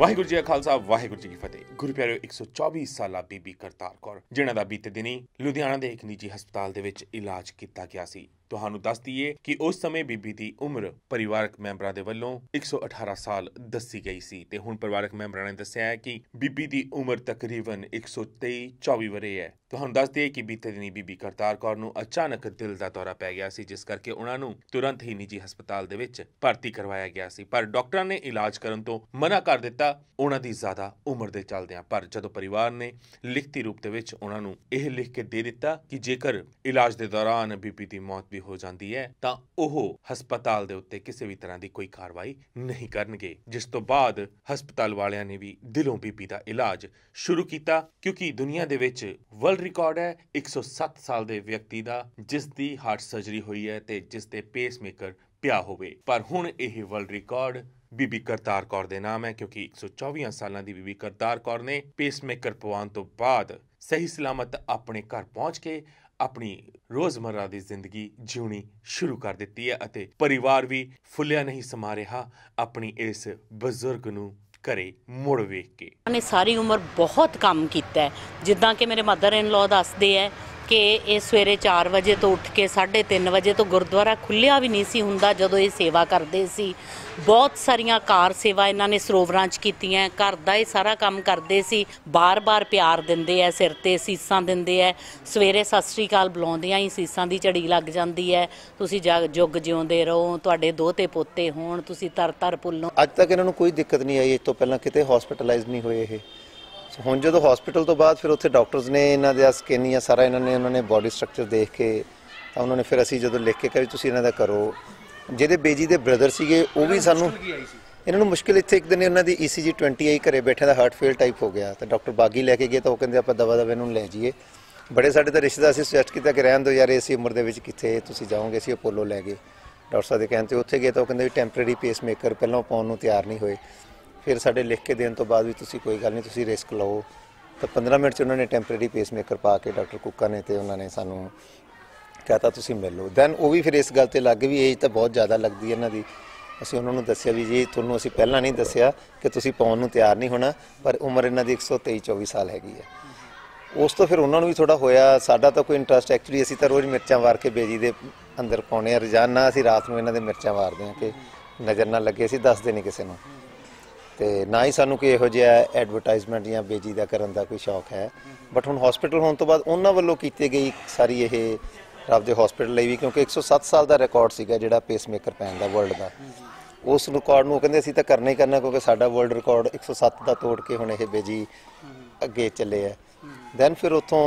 ਵਾਹਿਗੁਰੂ ਜੀ ਕਾ ਖਾਲਸਾ, ਵਾਹਿਗੁਰੂ ਜੀ ਕੀ ਫਤਿਹ। ਗੁਰੂ ਪਿਆਰਿਓ 124 ਸਾਲਾ ਬੀਬੀ ਕਰਤਾਰ ਕੌਰ ਜਿਨ੍ਹਾਂ ਦਾ ਬੀਤੇ ਦਿਨੀ ਲੁਧਿਆਣਾ ਦੇ ਇੱਕ ਨਿੱਜੀ ਹਸਪਤਾਲ ਦੇ ਵਿੱਚ ਇਲਾਜ ਕੀਤਾ ਗਿਆ ਸੀ। ਤੁਹਾਨੂੰ ਦੱਸ ਦਈਏ ਕਿ ਉਸ ਸਮੇਂ ਬੀਬੀ ਦੀ ਉਮਰ ਪਰਿਵਾਰਕ ਮੈਂਬਰਾਂ ਦੇ ਵੱਲੋਂ 118 ਸਾਲ ਦੱਸੀ ਗਈ ਸੀ ਤੇ ਹੁਣ ਪਰਿਵਾਰਕ ਮੈਂਬਰਾਂ ਨੇ ਦੱਸਿਆ ਹੈ ਕਿ ਬੀਬੀ ਦੀ ਉਮਰ ਤਕਰੀਬਨ 123 24 ਵਰੇ ਹੈ। ਤੁਹਾਨੂੰ ਦੱਸ ਦਈਏ ਕਿ ਬੀਤੇ ਦਿਨੀ ਬੀਬੀ ਕਰਤਾਰ ਕੌਰ ਨੂੰ ਅਚਾਨਕ ਦਿਲ ਦਾ ਦੌਰਾ ਪੈ ਗਿਆ ਸੀ, ਜਿਸ ਕਰਕੇ ਉਹਨਾਂ ਨੂੰ ਤੁਰੰਤ ਹੀ ਨਿੱਜੀ ਹਸਪਤਾਲ ਦੇ ਵਿੱਚ ਭਰਤੀ ਕਰਵਾਇਆ ਗਿਆ ਸੀ। ਪਰ ਡਾਕਟਰਾਂ ਨੇ ਇਲਾਜ ਕਰਨ ਤੋਂ ਮਨਾ ਕਰ ਦਿੱਤਾ। ਉਹਨਾਂ ਦੀ ਜ਼ਿਆਦਾ ਉਮਰ ਦੇ ਚੱਲਦਿਆਂ ਪਰ ਜਦੋਂ ਪਰਿਵਾਰ ਨੇ ਲਿਖਤੀ ਰੂਪ ਦੇ ਵਿੱਚ ਉਹਨਾਂ ਨੂੰ ਇਹ ਲਿਖ ਕੇ ਦੇ ਦਿੱਤਾ ਕਿ ਜੇਕਰ ਇਲਾਜ ਦੇ ਦੌਰਾਨ ਬੀਬੀ ਦੀ ਮੌਤ ਵੀ ਹੋ ਜਾਂਦੀ ਹੈ, ਤਾਂ ਉਹ ਹਸਪਤਾਲ ਦੇ ਉੱਤੇ ਕਿਸੇ ਵੀ ਤਰ੍ਹਾਂ ਦੀ ਕੋਈ ਕਾਰਵਾਈ ਨਹੀਂ ਕਰਨਗੇ। ਜਿਸ ਤੋਂ ਬਾਅਦ ਹਸਪਤਾਲ ਵਾਲਿਆਂ ਨੇ ਵੀ ਦਿਲੋਂ ਬੀਬੀ ਦਾ ਇਲਾਜ ਸ਼ੁਰੂ ਕੀਤਾ, ਕਿਉਂਕਿ ਦੁਨੀਆ ਦੇ ਵਿੱਚ ਵਰਲਡ ਰਿਕਾਰਡ ਹੈ 107 ਸਾਲ ਦੇ ਵਿਅਕਤੀ ਦਾ, ਜਿਸ ਦੀ ਹਾਰਟ ਸਰਜਰੀ ਹੋਈ ਹੈ ਤੇ ਜਿਸ ਦੇ ਪੇਸਮੇਕਰ ਪਿਆ ਹੋਵੇ। ਪਰ ਹੁਣ ਇਹ ਵਰਲਡ ਰਿਕਾਰਡ ਬੀਬੀ ਕਰਤਾਰ ਕੌਰ ਦੇ ਨਾਮ ਹੈ, ਕਿਉਂਕਿ 124 ਸਾਲਾਂ ਦੀ ਬੀਬੀ ਕਰਤਾਰ ਕੌਰ ਨੇ ਪੇਸਮੇਕਰ ਪਵਾਉਣ ਤੋਂ ਬਾਅਦ ਸਹੀ ਸਲਾਮਤ ਆਪਣੇ ਘਰ ਪਹੁੰਚ ਕੇ ਆਪਣੀ ਰੋਜ਼ਮਰਰਾ ਦੀ ਜ਼ਿੰਦਗੀ ਜਿਉਣੀ ਸ਼ੁਰੂ ਕਰ ਦਿੱਤੀ ਹੈ ਅਤੇ ਪਰਿਵਾਰ ਵੀ ਫੁੱਲਿਆ ਨਹੀਂ ਸਮਾ ਰਿਹਾ ਆਪਣੀ ਇਸ ਬਜ਼ੁਰਗ ਨੂੰ ਘਰੇ ਮੁੜ ਵੇਖ ਕੇ। ਉਹਨੇ ਸਾਰੀ ਉਮਰ ਬਹੁਤ ਕੰਮ ਕੀਤਾ ਹੈ। ਜਿੱਦਾਂ ਕਿ ਮੇਰੇ ਮਦਰ ਇਨ ਲਾਅ ਦੱਸਦੇ ਹੈ ਕਿ ਇਹ ਸਵੇਰੇ 4 ਵਜੇ ਤੋਂ ਉੱਠ ਕੇ 3:30 ਵਜੇ ਤੋਂ ਗੁਰਦੁਆਰਾ ਖੁੱਲਿਆ ਵੀ ਨਹੀਂ ਸੀ ਹੁੰਦਾ ਜਦੋਂ ਇਹ ਸੇਵਾ ਕਰਦੇ ਸੀ। ਬਹੁਤ ਸਾਰੀਆਂ ਕਾਰ ਸੇਵਾ ਇਹਨਾਂ ਨੇ ਸਰੋਵਰਾਂ 'ਚ ਕੀਤੀਆਂ, ਘਰ ਦਾ ਇਹ ਸਾਰਾ ਕੰਮ ਕਰਦੇ ਸੀ। ਬਾਰ-ਬਾਰ ਪਿਆਰ ਦਿੰਦੇ ਐ ਸਿਰ ਤੇ ਸੀਸਾਂ ਦਿੰਦੇ ਐ ਸਵੇਰੇ ਸਤਿ ਸ੍ਰੀ ਅਕਾਲ ਬੁਲਾਉਂਦਿਆਂ ਹੀ ਸੀਸਾਂ ਦੀ ਝੜੀ ਲੱਗ ਜਾਂਦੀ ਐ ਤੁਸੀਂ ਜਗ ਜੁਗ ਜਿਉਂਦੇ ਰਹੋ, ਤੁਹਾਡੇ ਦੋਤੇ ਪੋਤੇ ਹੋਣ, ਤੁਸੀਂ ਤਰ ਤਰ ਪੁੱਲੋ ਅੱਜ ਤੱਕ ਇਹਨਾਂ ਨੂੰ ਕੋਈ ਦਿੱਕਤ ਨਹੀਂ ਆਈ, ਇਸ ਤੋਂ ਪਹਿਲਾਂ ਕਿਤੇ ਹਸਪੀਟਲਾਈਜ਼ ਨਹੀਂ ਹੋਏ ਇਹ। ਸੋ ਹੁਣ ਜਦੋਂ ਹਸਪੀਟਲ ਤੋਂ ਬਾਅਦ ਫਿਰ ਉੱਥੇ ਡਾਕਟਰਸ ਨੇ ਇਹਨਾਂ ਦੇ ਸਕੈਨ ਜਾਂ ਸਾਰਾ ਇਹਨਾਂ ਨੇ ਉਹਨਾਂ ਨੇ ਬਾਡੀ ਸਟਰਕਚਰ ਦੇਖ ਕੇ ਤਾਂ ਉਹਨਾਂ ਨੇ ਫਿਰ ਅਸੀਂ ਜਦੋਂ ਲਿਖ ਕੇ ਕਿਹਾ ਵੀ ਤੁਸੀਂ ਇਹਨਾਂ ਦਾ ਕਰੋ ਜਿਹਦੇ ਬੇਜੀ ਦੇ ਬ੍ਰਦਰ ਸੀਗੇ ਉਹ ਵੀ ਸਾਨੂੰ ਇਹਨਾਂ ਨੂੰ ਮੁਸ਼ਕਿਲ ਇੱਥੇ ਇੱਕ ਦਿਨ ਇਹਨਾਂ ਦੀ ECG 20 ਆਈ ਘਰੇ ਬੈਠੇ ਦਾ ਹਾਰਟ ਫੇਲ ਟਾਈਪ ਹੋ ਗਿਆ। ਤਾਂ ਡਾਕਟਰ ਬਾਗੀ ਲੈ ਕੇ ਗਏ ਤਾਂ ਉਹ ਕਹਿੰਦੇ ਆਪਾਂ ਦਵਾ ਦਵਾ ਇਹਨੂੰ ਲੈ ਜਾਈਏ। ਬੜੇ ਸਾਡੇ ਤਾਂ ਰਿਸ਼ਤੇਦਾਰ ਅਸੀਂ ਸੁਜੈਸਟ ਕੀਤਾ ਕਿ ਰਹਿਣ ਦਿਓ ਯਾਰ ਇਸੇ ਉਮਰ ਦੇ ਵਿੱਚ ਕਿੱਥੇ ਤੁਸੀਂ ਜਾਓਗੇ ਅਸੀਂ ਅਪੋਲੋ ਲੈ ਗਏ। ਡਾਕਟਰ ਸਾਹਿਬ ਦੇ ਕਹਿਣ ਤੇ ਉੱਥੇ ਗਏ ਤਾਂ ਉਹ ਕਹਿੰਦੇ ਵੀ ਟੈਂਪਰੇਰੀ ਪੇਸਮੇਕਰ ਪਹਿਲਾਂ ਪਾਉਣ ਨੂੰ ਤਿਆਰ ਨਹੀਂ ਹੋਏ। ਫਿਰ ਸਾਡੇ ਲਿਖ ਕੇ ਦੇਣ ਤੋਂ ਬਾਅਦ ਵੀ ਤੁਸੀਂ ਕੋਈ ਗੱਲ ਨਹੀਂ, ਤੁਸੀਂ ਰਿਸਕ ਲਓ। ਤਾਂ 15 ਮਿੰਟ ਚ ਉਹਨਾਂ ਨੇ ਟੈਂਪਰੇਰੀ ਪੇਸਮੇਕਰ ਪਾ ਕੇ ਡਾਕਟਰ ਕੁੱਕਾ ਨੇ ਤੇ ਉਹਨਾਂ ਨੇ ਸਾਨੂੰ ਕਹਤਾ ਤੁਸੀਂ ਮਿਲ ਲਓ। ਦੈਨ ਉਹ ਵੀ ਫਿਰ ਇਸ ਗੱਲ ਤੇ ਲੱਗ ਗਏ ਵੀ ਏਜ ਤਾਂ ਬਹੁਤ ਜ਼ਿਆਦਾ ਲੱਗਦੀ ਹੈ ਇਹਨਾਂ ਦੀ। ਅਸੀਂ ਉਹਨਾਂ ਨੂੰ ਦੱਸਿਆ ਵੀ ਜੀ, ਤੁਹਾਨੂੰ ਅਸੀਂ ਪਹਿਲਾਂ ਨਹੀਂ ਦੱਸਿਆ ਕਿ ਤੁਸੀਂ ਪਾਉਣ ਨੂੰ ਤਿਆਰ ਨਹੀਂ ਹੋਣਾ, ਪਰ ਉਮਰ ਇਹਨਾਂ ਦੀ 123 24 ਸਾਲ ਹੈਗੀ ਹੈ। ਉਸ ਤੋਂ ਫਿਰ ਉਹਨਾਂ ਨੂੰ ਵੀ ਥੋੜਾ ਹੋਇਆ, ਸਾਡਾ ਤਾਂ ਕੋਈ ਇੰਟਰਸਟ ਐਕਚੁਅਲੀ ਅਸੀਂ ਤਾਂ ਰੋਜ਼ ਮਿਰਚਾਂ ਵਾਰ ਕੇ ਬੇਜੀ ਦੇ ਅੰਦਰ ਪਾਉਣੇ ਆ ਰੋਜ਼ਾਨਾ ਅਸੀਂ ਰਾਤ ਨੂੰ ਇਹਨਾਂ ਦੇ ਮਿਰਚਾਂ ਵਾਰਦੇ ਹਾਂ ਕਿ ਨਜ਼ਰ ਨਾ ਲੱਗੇ, ਅਸੀਂ ਦੱਸਦੇ ਨਹੀਂ ਕਿਸੇ ਨੂੰ। ਤੇ ਨਾ ਹੀ ਸਾਨੂੰ ਕੋਈ ਇਹੋ ਜਿਹਾ ਐਡਵਰਟਾਈਜ਼ਮੈਂਟ ਜਾਂ ਬੇਜੀ ਦਾ ਕਰਨ ਦਾ ਕੋਈ ਸ਼ੌਕ ਹੈ। ਬਟ ਹੁਣ ਹਸਪੀਟਲ ਹੋਣ ਤੋਂ ਬਾਅਦ ਉਹਨਾਂ ਵੱਲੋਂ ਕੀਤੀ ਗਈ ਸਾਰੀ ਇਹ ਰੱਬ ਦੇ ਹਸਪੀਟਲ ਲਈ ਵੀ, ਕਿਉਂਕਿ 107 ਸਾਲ ਦਾ ਰਿਕਾਰਡ ਸੀਗਾ ਜਿਹੜਾ ਪੇਸਮੇਕਰ ਪੈਣ ਦਾ ਵਰਲਡ ਦਾ। ਉਸ ਰਿਕਾਰਡ ਨੂੰ ਕਹਿੰਦੇ ਅਸੀਂ ਤਾਂ ਕਰਨਾ ਹੀ ਕਰਨਾ, ਕਿਉਂਕਿ ਸਾਡਾ ਵਰਲਡ ਰਿਕਾਰਡ 107 ਦਾ ਤੋੜ ਕੇ ਹੁਣ ਇਹ ਬੇਜੀ ਅੱਗੇ ਚੱਲੇ ਆ। ਦੈਨ ਫਿਰ ਉਥੋਂ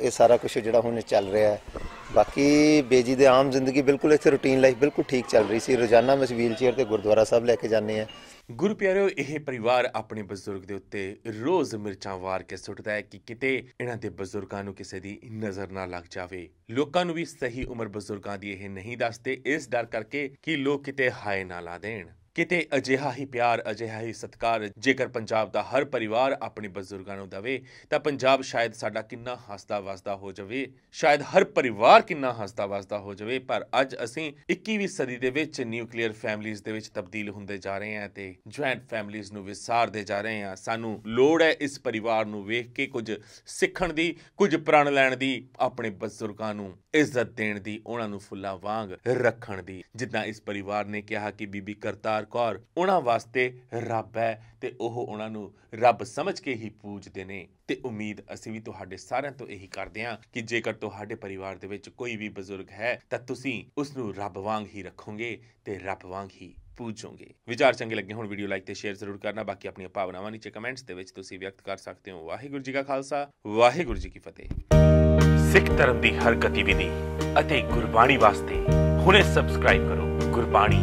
ਇਹ ਸਾਰਾ ਕੁਝ ਜਿਹੜਾ ਹੁਣ ਚੱਲ ਰਿਹਾ ਹੈ। ਬਾਕੀ ਬੇਜੀ ਦੇ ਆਮ ਜ਼ਿੰਦਗੀ ਬਿਲਕੁਲ ਇੱਥੇ ਰੂਟੀਨ ਲਾਈਫ ਬਿਲਕੁਲ ਠੀਕ ਚੱਲ ਰਹੀ ਸੀ। ਰੋਜ਼ਾਨਾ ਮੈਂ ਵੀਲ ਚੇਅਰ ਤੇ ਗੁਰਦੁਆਰਾ ਸਾਹਿਬ ਲੈ ਕੇ ਜਾਂਦੇ ਆ ਗੁਰੂ ਪਿਆਰਿਓ ਇਹ ਪਰਿਵਾਰ ਆਪਣੇ ਬਜ਼ੁਰਗ ਦੇ ਉੱਤੇ ਰੋਜ਼ ਮਿਰਚਾਂ ਵਾਰ ਕੇ ਸੁੱਟਦਾ ਹੈ ਕਿ ਕਿਤੇ ਇਹਨਾਂ ਦੇ ਬਜ਼ੁਰਗਾਂ ਨੂੰ ਕਿਸੇ ਦੀ ਨਜ਼ਰ ਨਾ ਲੱਗ ਜਾਵੇ। ਲੋਕਾਂ ਨੂੰ ਵੀ ਸਹੀ ਉਮਰ ਬਜ਼ੁਰਗਾਂ ਦੀ ਇਹ ਨਹੀਂ ਦੱਸਦੇ, ਇਸ ਡਰ ਕਰਕੇ ਕਿ ਲੋਕ ਕਿਤੇ ਹਾਏ ਨਾ ਲਾ ਦੇਣ। ਕਿਤੇ ਅਜਿਹਾ ਹੀ ਪਿਆਰ, ਅਜਿਹਾ ਹੀ ਸਤਿਕਾਰ ਜੇਕਰ ਪੰਜਾਬ ਦਾ ਹਰ ਪਰਿਵਾਰ ਆਪਣੇ ਬਜ਼ੁਰਗਾਂ ਨੂੰ ਦਵੇ, ਤਾਂ ਪੰਜਾਬ ਸ਼ਾਇਦ ਸਾਡਾ ਕਿੰਨਾ ਹੱਸਦਾ ਵਸਦਾ ਹੋ ਜਾਵੇ, ਸ਼ਾਇਦ ਹਰ ਪਰਿਵਾਰ ਕਿੰਨਾ ਹੱਸਦਾ ਵਸਦਾ ਹੋ ਜਾਵੇ, ਪਰ ਅੱਜ ਅਸੀਂ 21ਵੀਂ ਸਦੀ ਦੇ ਵਿੱਚ ਨਿਊਕਲੀਅਰ ਫੈਮਿਲੀਜ਼ ਦੇ ਵਿੱਚ ਤਬਦੀਲ ਹੁੰਦੇ ਜਾ ਰਹੇ ਹਾਂ ਤੇ ਜੁਆਇੰਟ ਫੈਮਿਲੀਜ਼ ਨੂੰ ਵਿਸਾਰਦੇ ਜਾ ਰਹੇ ਹਾਂ। ਸਾਨੂੰ ਲੋੜ ਹੈ ਇਸ ਪਰਿਵਾਰ ਨੂੰ ਵੇਖ ਕੇ ਕੁਝ ਸਿੱਖਣ ਦੀ, ਕੁਝ ਪ੍ਰਣ ਲੈਣ ਦੀ, ਆਪਣੇ ਬਜ਼ੁਰਗਾਂ ਨੂੰ ਇੱਜ਼ਤ ਦੇਣ ਦੀ, ਉਹਨਾਂ ਨੂੰ ਫੁੱਲਾਂ ਵਾਂਗ ਰੱਖਣ ਦੀ। ਜਿੱਦਾਂ ਇਸ ਪਰਿਵਾਰ ਨੇ ਕਿਹਾ ਕਿ ਬੀਬੀ ਕਰਤਾਰ ਕੌਰ ਉਹਨਾਂ ਵਾਸਤੇ ਰੱਬ ਹੈ ਤੇ ਉਹ ਉਹਨਾਂ ਨੂੰ ਰੱਬ ਸਮਝ ਕੇ ਹੀ ਪੂਜਦੇ ਨੇ। ਤੇ ਉਮੀਦ ਅਸੀਂ ਵੀ ਤੁਹਾਡੇ ਸਾਰਿਆਂ ਤੋਂ ਇਹੀ ਕਰਦੇ ਹਾਂ ਕਿ ਜੇਕਰ ਤੁਹਾਡੇ ਪਰਿਵਾਰ ਦੇ ਵਿੱਚ ਕੋਈ ਵੀ ਬਜ਼ੁਰਗ ਹੈ, ਤਾਂ ਤੁਸੀਂ ਉਸ ਨੂੰ ਰੱਬ ਵਾਂਗ ਹੀ ਰੱਖੋਗੇ ਤੇ ਰੱਬ ਵਾਂਗ ਹੀ ਪੂਜੋਗੇ। ਵਿਚਾਰ ਚੰਗੇ ਲੱਗੇ ਹੁਣ, ਵੀਡੀਓ ਲਾਈਕ ਤੇ ਸ਼ੇਅਰ ਜ਼ਰੂਰ ਕਰਨਾ। ਬਾਕੀ ਆਪਣੀਆਂ ਭਾਵਨਾਵਾਂ ਨੀਚੇ ਕਮੈਂਟਸ ਦੇ ਵਿੱਚ ਤੁਸੀਂ ਵਿਅਕਤ ਕਰ ਸਕਦੇ ਹੋ। ਵਾਹਿਗੁਰੂ ਜੀ ਕਾ ਖਾਲਸਾ, ਵਾਹਿਗੁਰੂ ਜੀ ਕੀ ਫਤਿਹ। ਸਿੱਖ ਧਰਮ ਦੀ ਹਰ ਗਤੀਵਿਧੀ ਅਤੇ ਗੁਰਬਾਣੀ ਵਾਸਤੇ ਹੁਣੇ ਸਬਸਕ੍ਰਾਈਬ ਕਰੋ ਗੁਰਬਾਣੀ